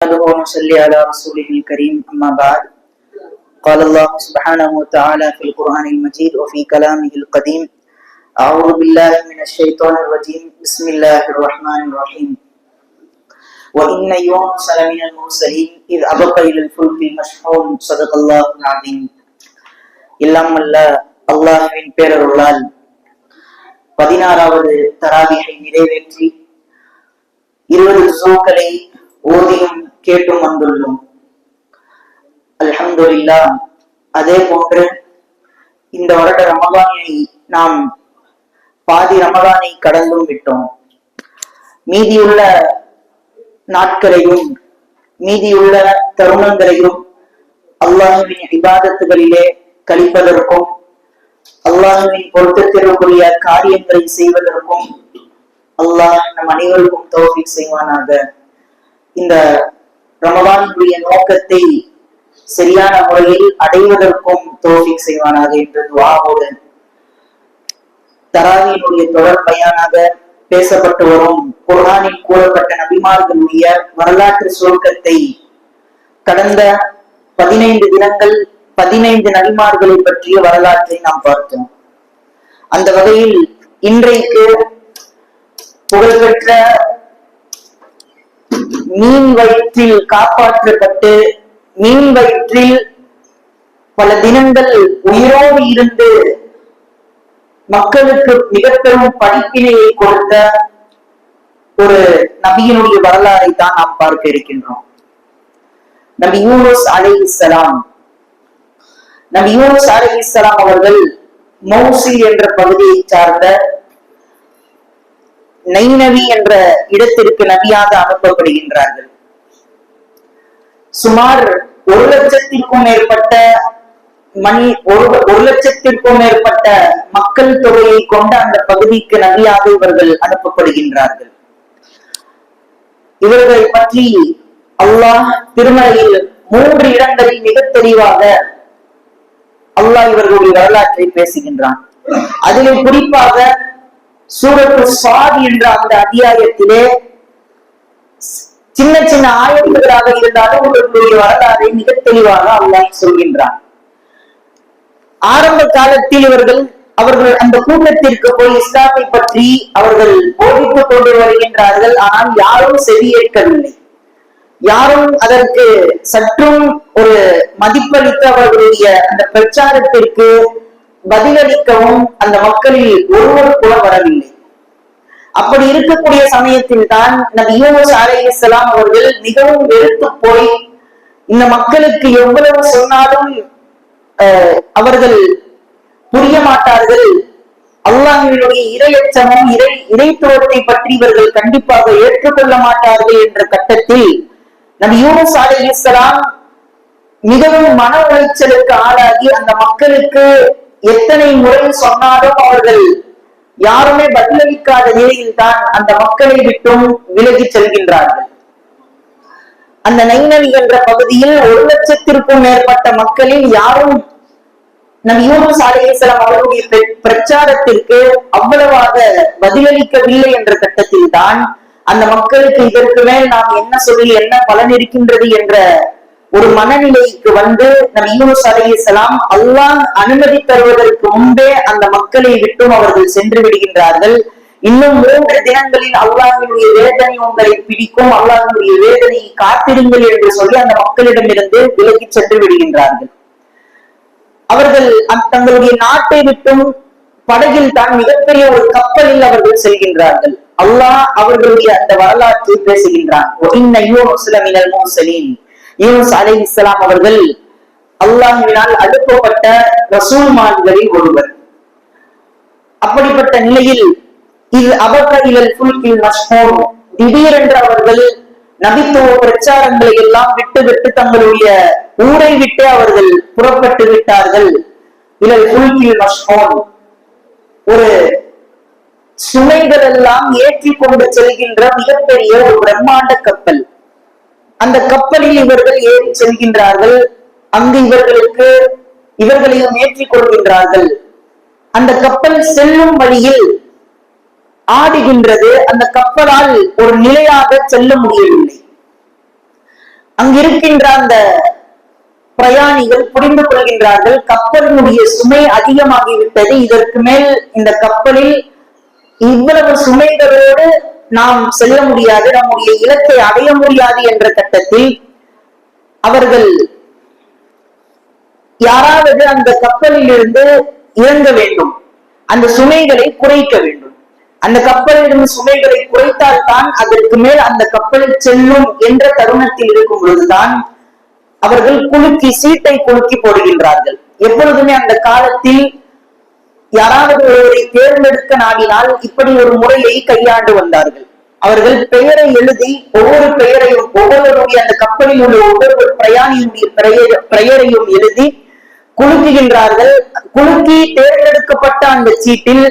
نحمده ونصلي على رسوله الكريم أما بعد قال الله سبحانه وتعالى في القرآن المجيد وفي كلامه القديم أعوذ بالله من الشيطان الرجيم بسم الله الرحمن الرحيم وإن يونس لمن المرسلين إذ أبق إلى الفلك المشحون صدق الله العظيم எல்லாம் அல்ல அல்லாஹ்வின் பேரருளால் பதினாறாவது தராவிகை நிறைவேற்றி இருபது ஜோக்களை ஓதியும் கேட்டும் வந்துள்ளோம். அல்ஹம்துலில்லா அதே போன்று இந்த வருட ரமதானை நாம் பாதி ரமதானை கடந்தும் விட்டோம். மீதியுள்ள நாட்களையும் மீதியுள்ள தருணங்களையும் அல்லாஹுவின் விவாதத்துகளிலே கழிப்பதற்கும் அல்லாஹுவின் பொருத்தத்திற்குரிய காரியங்களை செய்வதற்கும் அல்லாஹ் நம் அனைவருக்கும் தோல்வி செய்வானாக. இந்த ரமதானுடைய நோக்கத்தை சரியான முறையில் அடைவதற்கும் தோஃபிக் செய்வானாக என்று துவாவுடன் தராவியினுடைய தொடர் பயனாக பேசப்பட்டு வரும் குர்ஹானில் கூறப்பட்ட நபிமார்களுடைய வரலாற்று சுருக்கத்தை கடந்த பதினைந்து தினங்கள் பதினைந்து நபிமார்களை பற்றிய வரலாற்றை நாம் பார்த்தோம் அந்த வகையில் இன்றைக்கு புகழ்பெற்ற மீன் வயிற்றில் காப்பாற்றப்பட்டு மீன் வயிற்றில் பல தினங்கள் உயிரோடு இருந்து மக்களுக்கு மிக பெரும் படிப்பினையை கொடுத்த ஒரு நபியினுடைய வரலாறை தான் நாம் பார்க்க இருக்கின்றோம். நபி யூனுஸ் அலை இஸ்லாம் நபி யூனுஸ் அலை இஸ்லாம் அவர்கள் மௌசி என்ற பகுதியை சார்ந்த நைநவி என்ற இடத்திற்கு நபியாக அனுப்பப்படுகின்றார்கள். சுமார் ஒரு லட்சத்திற்கும் மேற்பட்ட மணி ஒரு ஒரு லட்சத்திற்கும் மேற்பட்ட மக்கள் தொகையை கொண்ட அந்த பகுதிக்கு நபியாக இவர்கள் அனுப்பப்படுகின்றார்கள். இவர்களை பற்றி அல்லாஹ் திருமலையில் மூன்று இடங்களில் மிக தெளிவாக அல்லாஹ் இவர்களுடைய வரலாற்றை பேசுகின்றான். அதிலும் குறிப்பாக சூரத்து சாதி என்ற அந்த அத்தியாயத்திலே சின்ன சின்ன ஆயத்துகளாக இருந்தாலும் உங்களுடைய வரலாறை மிக தெளிவாக அல்லாஹ் சொல்கின்றான். ஆரம்ப காலத்தில் இவர்கள் அவர்கள் அந்த கூட்டத்திற்கு போய் இஸ்லாத்தை பற்றி அவர்கள் போதித்துக் கொண்டு வருகின்றார்கள். ஆனால் யாரும் செவியேற்கவில்லை யாரும் அதற்கு சற்றும் ஒரு மதிப்பளித்து அவர்களுடைய அந்த பிரச்சாரத்திற்கு பதிலளிக்கவும் அந்த மக்களில் ஒருவர் கூட வரவில்லை. அப்படி இருக்கக்கூடிய சமயத்தில் தான் நபி யூனுஸ் அலைஹிஸ்ஸலாம் அவர்கள் மிகவும் வெறுத்து போய் இந்த மக்களுக்கு எவ்வளவு சொன்னாலும் அவர்கள் புரிய மாட்டார்கள். அல்லாஹினுடைய இரையச்சமும் இறை இறைத்துவத்தை பற்றி இவர்கள் கண்டிப்பாக ஏற்றுக்கொள்ள மாட்டார்கள் என்ற கட்டத்தில் நபி யூனுஸ் அலைஹிஸ்ஸலாம் மிகவும் மன உளைச்சலுக்கு ஆளாகி அந்த மக்களுக்கு எத்தனை முறை சொன்னாலும் அவர்கள் யாருமே பதிலளிக்காத நிலையில் தான் அந்த மக்களை விட்டும் விலகி செல்கின்றார்கள். அந்த நைனவி என்ற பகுதியில் ஒரு லட்சத்திற்கும் மேற்பட்ட மக்களில் யாரும் நம் யூனுஸ் அலைஹிஸ்ஸலாம் அவருடைய பிரச்சாரத்திற்கு அவ்வளவாக பதிலளிக்கவில்லை என்ற கட்டத்தில் தான் அந்த மக்களுக்கு இதற்கு மேல் நாம் என்ன சொல்லி என்ன பலன் இருக்கின்றது என்ற ஒரு மனநிலைக்கு வந்து நம் யூனுஸ் அலைஹிஸ்ஸலாம் அல்லாஹ் அனுமதி தருவதற்கு முன்பே அந்த மக்களை விட்டும் அவர்கள் சென்று விடுகின்றார்கள். இன்னும் மூன்று தினங்களில் அல்லாஹினுடைய வேதனை உங்களை பிடிக்கும் அல்லாஹினுடைய வேதனையை காத்திருங்கள் என்று சொல்லி அந்த மக்களிடமிருந்து விலகி சென்று விடுகின்றார்கள். அவர்கள் தங்களுடைய நாட்டை விட்டும் படகில் தான் மிகப்பெரிய ஒரு கப்பலில் அவர்கள் செல்கின்றார்கள். அல்லாஹ் அவர்களுடைய அந்த வரலாற்றை பேசுகின்றான். யூனுஸ் அலை இஸ்லாம் அவர்கள் அல்லாஹினால் அனுப்பப்பட்ட ரசூல்மான்களில் ஒருவர். அப்படிப்பட்ட நிலையில் இது அபக்க இழல் புல்கில் நஷ்மோன் திடீரென்று அவர்கள் நபித்துவ பிரச்சாரங்களை எல்லாம் விட்டு விட்டு தங்களுடைய ஊரை விட்டு அவர்கள் புறப்பட்டு விட்டார்கள். இழல் புல்கில் நஷ்மோன் ஒரு சுமைகள் எல்லாம் ஏற்றி கொண்டு செல்கின்ற மிகப்பெரிய ஒரு பிரம்மாண்ட கப்பல். அந்த கப்பலில் இவர்கள் ஏறி செல்கின்றார்கள். அங்கு இவர்களுக்கு இவர்களையும் ஏற்றிக் கொள்கின்றார்கள். அந்த கப்பல் செல்லும் வழியில் ஆடுகின்றது. அந்த கப்பலால் ஒரு நிலையாக செல்ல முடியவில்லை. அங்கிருக்கின்ற அந்த பிரயாணிகள் புரிந்து கொள்கின்றார்கள். கப்பலினுடைய சுமை அதிகமாகிவிட்டது. இதற்கு மேல் இந்த கப்பலில் இவ்வளவு சுமைகளோடு நாம் செல்ல முடியாது நம்முடைய இலக்கை அடைய முடியாது என்ற கட்டத்தில் அவர்கள் யாராவது அந்த கப்பலில் இருந்து இறங்க வேண்டும். அந்த சுமைகளை குறைக்க வேண்டும். அந்த கப்பலில் இருந்து சுமைகளை குறைத்தால் தான் அதற்கு மேல் அந்த கப்பலில் செல்லும் என்ற தருணத்தில் இருக்கும் பொழுதுதான் அவர்கள் குலுக்கி சீட்டை குலுக்கி போடுகின்றார்கள். எப்பொழுதுமே அந்த காலத்தில் யாராவது ஒருவரை தேர்ந்தெடுக்க நாடினால் இப்படி ஒரு முறையை கையாண்டு வந்தார்கள். அவர்கள் பெயரை எழுதி ஒவ்வொரு பெயரையும் ஒவ்வொருவருடைய அந்த கப்பலில் உள்ள ஒவ்வொரு பிரயாணியுடைய பெயரையும் எழுதி குலுக்குகின்றார்கள். குலுக்கி தேர்ந்தெடுக்கப்பட்ட அந்த சீட்டில்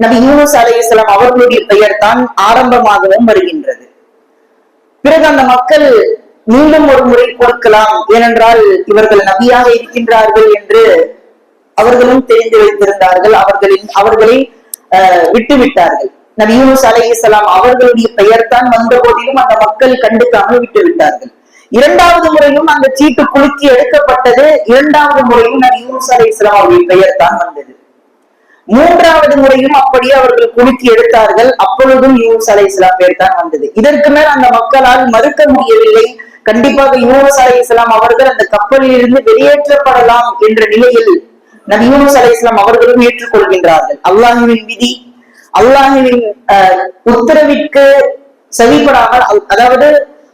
நபி யூனுஸ் அலைஹிஸ்ஸலாம் அவர்களுடைய பெயர் தான் ஆரம்பமாகவும் வருகின்றது. பிறகு அந்த மக்கள் மீண்டும் ஒரு முறை கொடுக்கலாம் ஏனென்றால் இவர்கள் நபியாக இருக்கின்றார்கள் என்று அவர்களும் தெரிந்து வைத்திருந்தார்கள். அவர்களின் அவர்களை விட்டு விட்டார்கள் நபி யூனுஸ் இஸ்லாம் அவர்களுடைய பெயர் தான் வந்த போதிலும் அந்த மக்கள் கண்டுக்காமல் விட்டு விட்டார்கள் இரண்டாவது முறையும் அந்த சீட்டு குலுக்கி எடுக்கப்பட்டது. இரண்டாவது முறையும் நபி யூனுஸ் இஸ்லாம் அவருடைய பெயர் தான் வந்தது. மூன்றாவது முறையும் அப்படியே அவர்கள் குலுக்கி எடுத்தார்கள். அப்பொழுதும் யூனுஸ் இஸ்லாம் பேர் தான் வந்தது. இதற்கு மேல் அந்த மக்களால் மறுக்க முடியவில்லை. கண்டிப்பாக யூனுஸ் இஸ்லாம் அவர்கள் அந்த கப்பலில் இருந்து வெளியேற்றப்படலாம் என்ற நிலையில் நபி யூனுஸ் இஸ்லாம் அவர்களும் ஏற்றுக்கொள்கின்றார்கள். அல்லாஹுவின் விதி அல்லாஹுவின் உத்தரவிற்கு செவிப்படாமல் அதாவது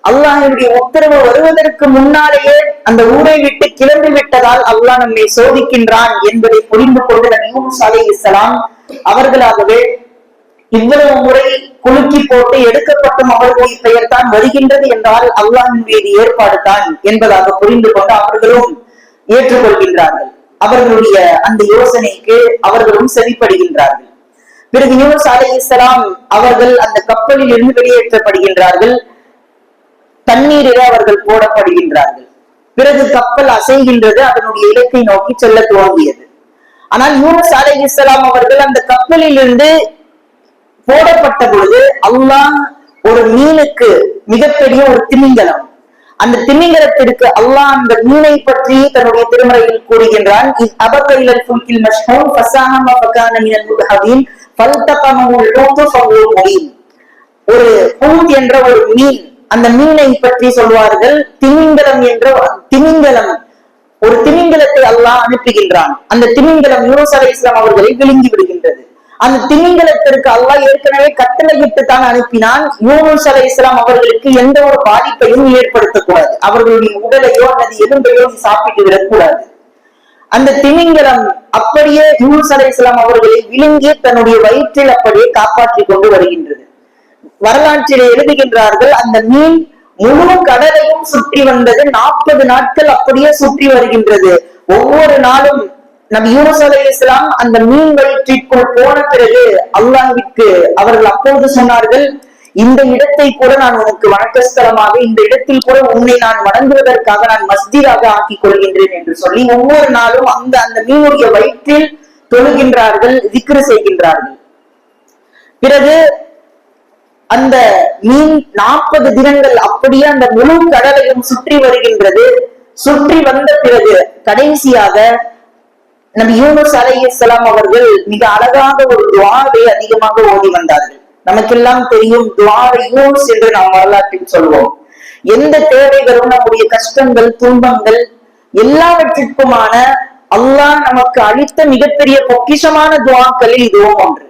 அல்லாஹினுடைய உத்தரவு வருவதற்கு முன்னாலேயே அந்த ஊரை விட்டு கிளம்பி விட்டதால் அல்லாஹ் நம்மை சோதிக்கின்றான் என்பதை புரிந்து கொண்டு நபி யூனுஸ் இஸ்லாம் அவர்களாகவே இவ்வளவு முறை குலுக்கி போட்டு எடுக்கப்பட்டும் அவர்களுடைய பெயர் தான் வருகின்றது என்றால் அல்லாஹினுடைய ஏற்பாடு தான் என்பதாக புரிந்து கொண்டு அவர்களும் ஏற்றுக்கொள்கின்றார்கள். அவர்களுடைய அந்த யோசனைக்கு அவர்களும் செவிப்படுகின்றார்கள். பிறகு யூனஸ் அலை இஸ்லாம் அவர்கள் அந்த கப்பலில் இருந்து வெளியேற்றப்படுகின்றார்கள். தண்ணீரில் அவர்கள் போடப்படுகின்றார்கள். பிறகு கப்பல் அசைகின்றது அதனுடைய இலக்கை நோக்கி செல்ல துவங்கியது. ஆனால் யூனஸ் அலை இஸ்லாம் அவர்கள் அந்த கப்பலில் இருந்து போடப்பட்ட பொழுது அல்லாஹ் ஒரு மீனுக்கு மிகப்பெரிய ஒரு திமிங்கலம் அந்த திமிங்கலத்திற்கு அல்லாஹ் அந்த மீனை பற்றி தன்னுடைய திருமறையில் கூறுகின்றான். ஒரு பூத் என்ற ஒரு மீன் அந்த மீனை பற்றி சொல்வார்கள் திமிங்கலம் என்ற திமிங்கலம். ஒரு திமிங்கலத்தை அல்லாஹ் அனுப்புகின்றான். அந்த திமிங்கலம் யூனுஸ் அலை இஸ்லாம் அவர்களை விழுங்கி விடுகின்றது. அந்த திமிங்கலத்திற்கு அல்லாஹ் ஏற்கனவே கட்டளையிட்டு தான் அனுப்பினான். யூனுஸ் அலை இஸ்லாம் அவர்களுக்கு எந்த ஒரு பாதிப்பையும் ஏற்படுத்தக்கூடாது. அவர்களுடைய உடலையோ அல்லது எலும்பையோ சாப்பிட்டு விடக்கூடாது. அந்த திமிங்கலம் அப்படியே யூனுஸ் அலை இஸ்லாம் அவர்களை விழுங்கி தன்னுடைய வயிற்றில் அப்படியே காப்பாற்றி கொண்டு வருகின்றது. வரலாற்றில் எழுதுகின்றார்கள் அந்த மீன் முழு கடலையும் சுற்றி வந்தது நாற்பது நாட்கள் அப்படியே சுற்றி வருகின்றது. ஒவ்வொரு நாளும் நபி யூனஸ் அலி இஸ்லாம் அந்த மீன் வயிற்றிற்குள் போன பிறகு அல்லாஹிற்கு அவர்கள் அப்போது சொன்னார்கள் இந்த இடத்தை கூட நான் உனக்கு வணக்கஸ்தலமாக இந்த இடத்தில் கூட உன்னை நான் வணங்குவதற்காக நான் மஸ்தியாக ஆக்கிக் கொள்கின்றேன் என்று சொல்லி ஒவ்வொரு நாளும் அந்த அந்த மீனுடைய வயிற்றில் தொழுகின்றார்கள் திக்ரு செய்கின்றார்கள். பிறகு அந்த மீன் நாற்பது தினங்கள் அப்படியே அந்த முழு கடலையும் சுற்றி வருகின்றது. சுற்றி வந்த பிறகு கடைசியாக நபி யூனுஸ் அலைஹிஸ்ஸலாம் அவர்கள் மிக அழகாக ஒரு துவாவை அதிகமாக ஓதி வந்தார்கள் நமக்கெல்லாம் தெரியும் துவாவை யூனுஸ் என்று நாம் வரலாற்றில் சொல்வோம் எந்த தேவைகளும் நம்முடைய கஷ்டங்கள் துன்பங்கள் எல்லாவற்றிற்குமான அல்லாஹ் நமக்கு அளித்த மிகப்பெரிய பொக்கிஷமான துவாக்களில் இதுவும் ஒன்று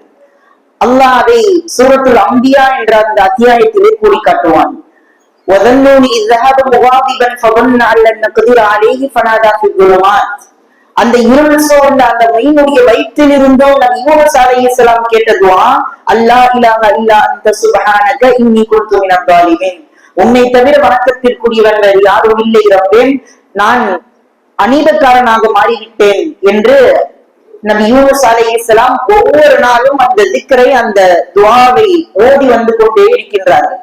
அல்லாஹ் அதை சூரத்துல் அம்பியா என்ற அந்த அத்தியாயத்திலே கூறி காட்டுவான் وَظَنُّونِ إِذْ ذَهَبَ مُغَاضِبًا فَظَنَّ أَن لَّن نَّقْدِرَ عَلَيْهِ فَنَادَى فِي الظُّلُمَاتِ அந்த இருள் சோர்ந்த அந்த மெயினுடைய வயிற்றில் இருந்தோ நபி யூனுஸ் அலைஹிஸ்ஸலாம் இஸ்லாம் கேட்டதுவா அல்லா இலாஹ இல்லா அந்த சுபஹானக இன்னி கொடுத்து மினல் உன்னை தவிர வணக்கத்திற்குரியவன் வேறு யாரும் இல்லை ரப்பேன் நான் அநீதக்காரனாக மாறிவிட்டேன் என்று நபி யூனுஸ் அலைஹிஸ்ஸலாம் ஒவ்வொரு நாளும் அந்த திக்கரை அந்த துவாவை ஓடி வந்து கொண்டே இருக்கின்றார்கள்.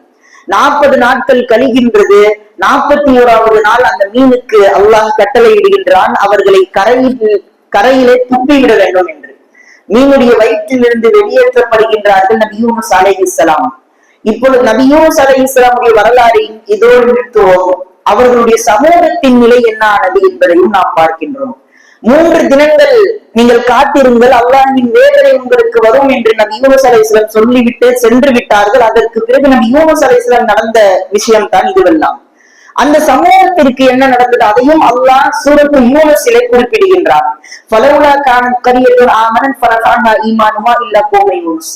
நாற்பது நாட்கள் கழிகின்றது. நாற்பத்தி ஓராவது நாள் அந்த மீனுக்கு அல்லாஹ் கட்டளையிடுகின்றான் அவர்களை கரையில் கரையிலே துப்பிவிட வேண்டும் என்று. மீனுடைய வயிற்றிலிருந்து வெளியேற்றப்படுகின்றார்கள் நபி யூனுஸ் இஸ்லாம் இப்பொழுது நபி யூனுஸ் இஸ்லாமுடைய வரலாறையும் இதோடு நிறுத்துவோம். அவர்களுடைய சமூகத்தின் நிலை என்ன ஆனது என்பதையும் நாம் பார்க்கின்றோம். மூன்று தினங்கள் நீங்கள் காத்திருங்கள் அல்லாஹின் வேதனை உங்களுக்கு வரும் என்று நபி யூனஸ் அலைஹிஸ்ஸலாம் சொல்லிவிட்டு சென்று விட்டார்கள். அதற்கு பிறகு நபி யூனஸ் அலைஹிஸ்ஸலாம் நடந்த விஷயம் தான் இதுவெல்லாம். அந்த சமூகத்திற்கு என்ன நடந்தது? அதையும் அல்லாஹ் சூரத்து சிலை குறிப்பிடுகின்றார் பதவுலா கான கரியத்துன் ஆமனன் ஃபலகானா ஈமானுமா இல்ல கோமை யூனுஸ்.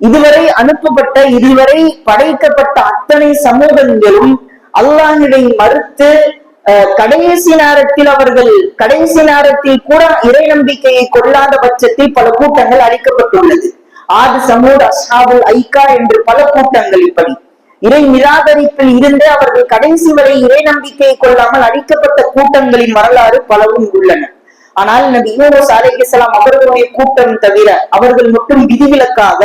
இதுவரை அனுப்பப்பட்ட இதுவரை படைக்கப்பட்ட அத்தனை சமூகங்களும் அல்லாஹினை மறுத்து கடைசி நேரத்தில் அவர்கள் கடைசி நேரத்தில் கூட இறை நம்பிக்கையை கொள்ளாத பட்சத்தில் பல கூட்டங்கள் அளிக்கப்பட்டுள்ளது ஆது சமூக அஸ்ஹாபுல் ஐக்கா என்று பல கூட்டங்கள் இப்படி. இறை நிராகரிப்பில் இருந்து அவர்கள் கடைசி வரை இறை நம்பிக்கையை கொள்ளாமல் அழிக்கப்பட்ட கூட்டங்களின் வரலாறு பலவும் உள்ளன. ஆனால் நபி யூனுஸ் அலைகிஸ்லாம் அவர்களுடைய கூட்டம் தவிர அவர்கள் மட்டும் விதிவிலக்காக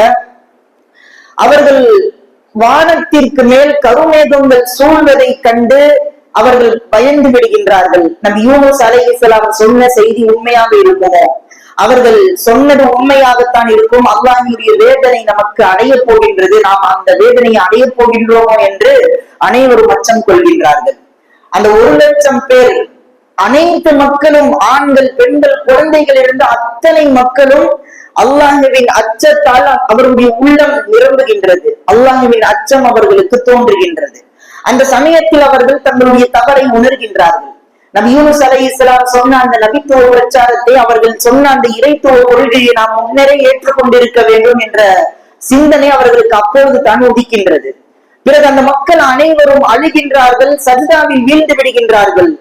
அவர்கள் வானத்திற்கு மேல் கருமேகங்கள் சூழ்வதை கண்டு அவர்கள் பயந்து விடுகின்றார்கள். நம் யூனஸ் அலை இஸ்லாம் சொன்ன செய்தி உண்மையாக இருக்குமோ? அவர்கள் சொன்னது உண்மையாகத்தான் இருக்கும். அல்லாஹினுடைய வேதனை நமக்கு அடைய போகின்றது. நாம் அந்த வேதனையை அடைய போகின்றோமோ என்று அனைவரும் அச்சம் கொள்கின்றார்கள். அந்த ஒரு லட்சம் பேர் அனைத்து மக்களும் ஆண்கள் பெண்கள் குழந்தைகள் இருந்த அத்தனை மக்களும் அல்லாஹுவின் அச்சத்தால் அவருடைய உள்ளம் நிரம்புகின்றது. அல்லாஹுவின் அச்சம் அவர்களுக்கு தோன்றுகின்றது. அந்த சமயத்தில் அவர்கள் தங்களுடைய தவறை உணர்கின்றார்கள். நபி யூனுஸ் அலை இஸ்லாம் சொன்ன அந்த நபித்துவ பிரச்சாரத்தை அவர்கள் சொன்ன அந்த இறைத்துவ கொள்கையை நாம் முன்னரே ஏற்றுக்கொண்டிருக்க வேண்டும் என்ற சிந்தனை அவர்களுக்கு அப்பொழுது தான் உதிக்கின்றது. பிறகு அந்த மக்கள் அனைவரும் அழுகின்றார்கள் சஜிதாவில் வீழ்ந்து விடுகின்றார்கள்.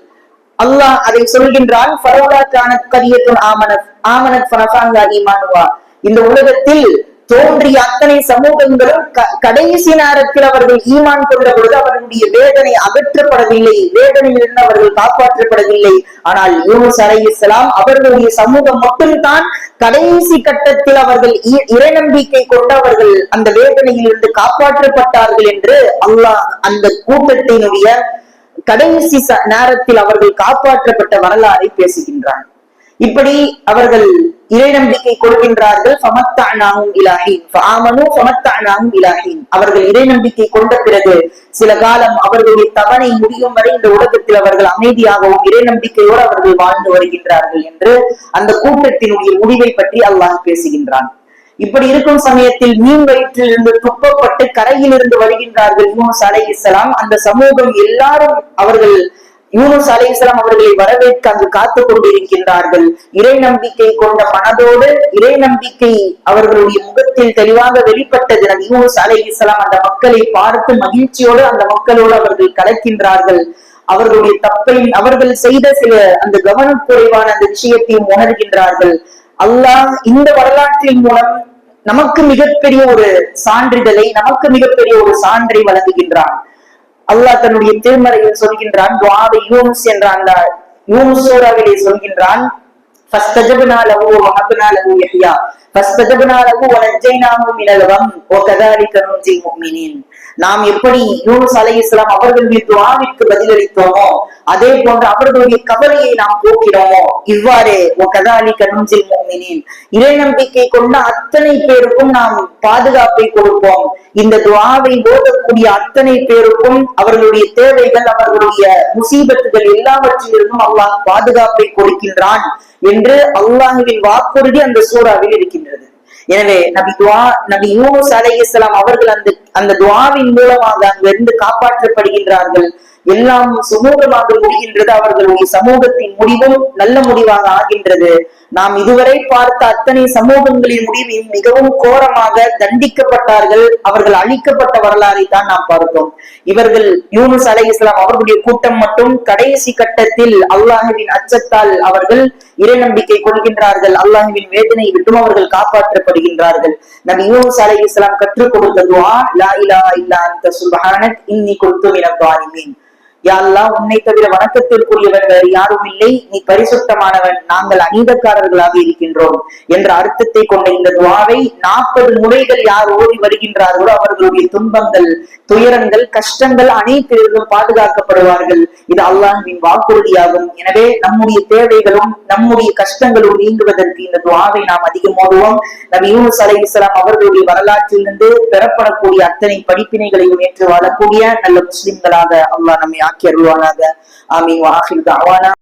அல்லாஹ் அதை சொல்கின்றான் ஃபரௌலா கானத் கரியத்துன் ஆமனத் ஆமனத் ஃபனஃபாங்கா ஈமானுவா இந்த உலகத்தில் தோன்றிய அத்தனை சமூகங்களும் க- கடைசி நேரத்தில் அவர்கள் ஈமான் கொண்ட பொழுது அவர்களுடைய வேதனை அகற்றப்படவில்லை. வேதனையிலிருந்து அவர்கள் காப்பாற்றப்படவில்லை. ஆனால் யூனுஸ் இஸ்லாம் அவர்களுடைய சமூகம் மட்டும்தான் கடைசி கட்டத்தில் அவர்கள் இ- இறைநம்பிக்கை கொண்டு அவர்கள் அந்த வேதனையிலிருந்து காப்பாற்றப்பட்டார்கள் என்று அல்லாஹ் அந்த கூட்டத்தினுடைய கடைசி ச- நேரத்தில் அவர்கள் காப்பாற்றப்பட்ட வரலாறை பேசுகின்றான். இப்படி அவர்கள் இறை நம்பிக்கை கொடுக்கின்றார்கள் ஃபமத்தஅனாஹும் இலாஹின். ஃபஆமனு ஃபமத்தஅனாஹும் இலாஹின். அவர்கள் இறை நம்பிக்கை கொண்ட பிறகு சில காலம் அவர்களுடைய தவணை முடியும் வரை இந்த உலகத்தில் அவர்கள் அமைதியாகவும் இறை நம்பிக்கையோடு அவர்கள் வாழ்ந்து வருகின்றார்கள் என்று அந்த கூட்டத்தினுடைய முடிவை பற்றி அல்லாஹ் பேசுகின்றான். இப்படி இருக்கும் சமயத்தில் மீன் வயிற்றிலிருந்து துப்பப்பட்டு கரையிலிருந்து வருகின்றார்கள் யூனுஸ் அலைஹிஸ்ஸலாம் அந்த சமூகம் எல்லாரும் அவர்கள் யூனுஸ் அலைஹிஸ்ஸலாம் அவர்களை வரவேற்க அங்கு காத்து கொண்டிருக்கின்றார்கள். இறை நம்பிக்கை கொண்ட மனதோடு இறை நம்பிக்கை அவர்களுடைய முகத்தில் தெளிவாக வெளிப்பட்டது. நபி யூனுஸ் அலைஹிஸ்ஸலாம் அந்த மக்களை பார்த்து மகிழ்ச்சியோடு அந்த மக்களோடு அவர்கள் கலக்கின்றார்கள். அவர்களுடைய தப்பை அவர்கள் செய்த சில அந்த கவனக்குறைவான அந்த விஷயத்தையும் உணர்கின்றார்கள். அல்லாஹ் இந்த வரலாற்றின் மூலம் நமக்கு மிகப்பெரிய ஒரு சான்றிதழை நமக்கு மிகப்பெரிய ஒரு சான்றை வழங்குகின்றான். அல்லாஹ் தன்னுடைய திருமறையில் சொல்கின்றான் துஆவை யூனுஸ் என்ற அந்த யூனுஸ் சூறாவிலே சொல்கின்றான் فاستجبنا له ووهبنا له يحيى فاستجبنا له ونجيناه من الغم وكذلك ننجي المؤمنين நாம் எப்படி யூனுஸ் அலை இஸ்லாம் அவர்களுடைய துவாவிற்கு பதிலளித்தோமோ அதே போன்று அவர்களுடைய கவலையை நாம் போக்கிறோமோ இவ்வாறு கதாலி கனுஞ்சில் மோமினின் இறை நம்பிக்கை கொண்ட அத்தனை பேருக்கும் நாம் பாதுகாப்பை கொடுப்போம். இந்த துவாவை ஓதக்கூடிய அத்தனை பேருக்கும் அவர்களுடைய தேவைகள் அவர்களுடைய முசீபத்துகள் எல்லாவற்றிலிருந்தும் அல்லாஹ் பாதுகாப்பை கொடுக்கின்றான் என்று அல்லாஹுவின் வாக்குறுதி அந்த சூறாவில் இருக்கின்றது. எனவே நபி துவா நபி யூனுஸ் இஸ்லாம் அவர்கள் அந்த அந்த துவாவின் மூலமாக அங்கிருந்து காப்பாற்றப்படுகின்றார்கள். எல்லாம் சுமூகமாக முடிகின்றது அவர்களுடைய சமூகத்தின் முடிவும் நல்ல முடிவாக ஆகின்றது. நாம் இதுவரை பார்த்த அத்தனை சமூகங்களின் முடிவில் மிகவும் கோரமாக தண்டிக்கப்பட்டார்கள். அவர்கள் அழிக்கப்பட்ட வரலாறை தான் நாம் பார்த்தோம். இவர்கள் யூனுஸ் அலை இஸ்லாம் அவர்களுடைய கூட்டம் மட்டும் கடைசி கட்டத்தில் அல்லாஹுவின் அச்சத்தால் அவர்கள் இறை நம்பிக்கை கொள்கின்றார்கள். அல்லாஹுவின் வேதனை விட்டும் அவர்கள் காப்பாற்றப்படுகின்றார்கள். நம் யூனுஸ் அலை இஸ்லாம் கற்றுக் கொடுத்த துஆ லா இலா இல்லா அந்த சுப்ஹானக் இன்னி குன்து மினல் யாரெல்லாம் உன்னை தவிர வணக்கத்திற்குரியவன் வேறு யாரும் இல்லை. நீ பரிசுத்தமானவன். நாங்கள் அநீதக்காரர்களாக இருக்கின்றோம் என்ற அர்த்தத்தை கொண்ட இந்த துவாவை நாற்பது முறைகள் யார் ஓடி வருகின்றார்களோ அவர்களுடைய துன்பங்கள் துயரங்கள் கஷ்டங்கள் அனைத்திலிருந்தும் பாதுகாக்கப்படுவார்கள். இது அல்லாஹின் வாக்குறுதியாகும். எனவே நம்முடைய தேவைகளும் நம்முடைய கஷ்டங்களும் நீங்குவதற்கு இந்த துவாவை நாம் அதிகம் ஓடுவோம் நபி யூனுஸ் இஸ்லாம் அவர்களுடைய வரலாற்றிலிருந்து பெறப்படக்கூடிய அத்தனை படிப்பினைகளையும் ஏற்று வாழக்கூடிய நல்ல முஸ்லிம்களாக அல்லாஹ் நம்மை يمكر لنا آمين. وآخر دعوانا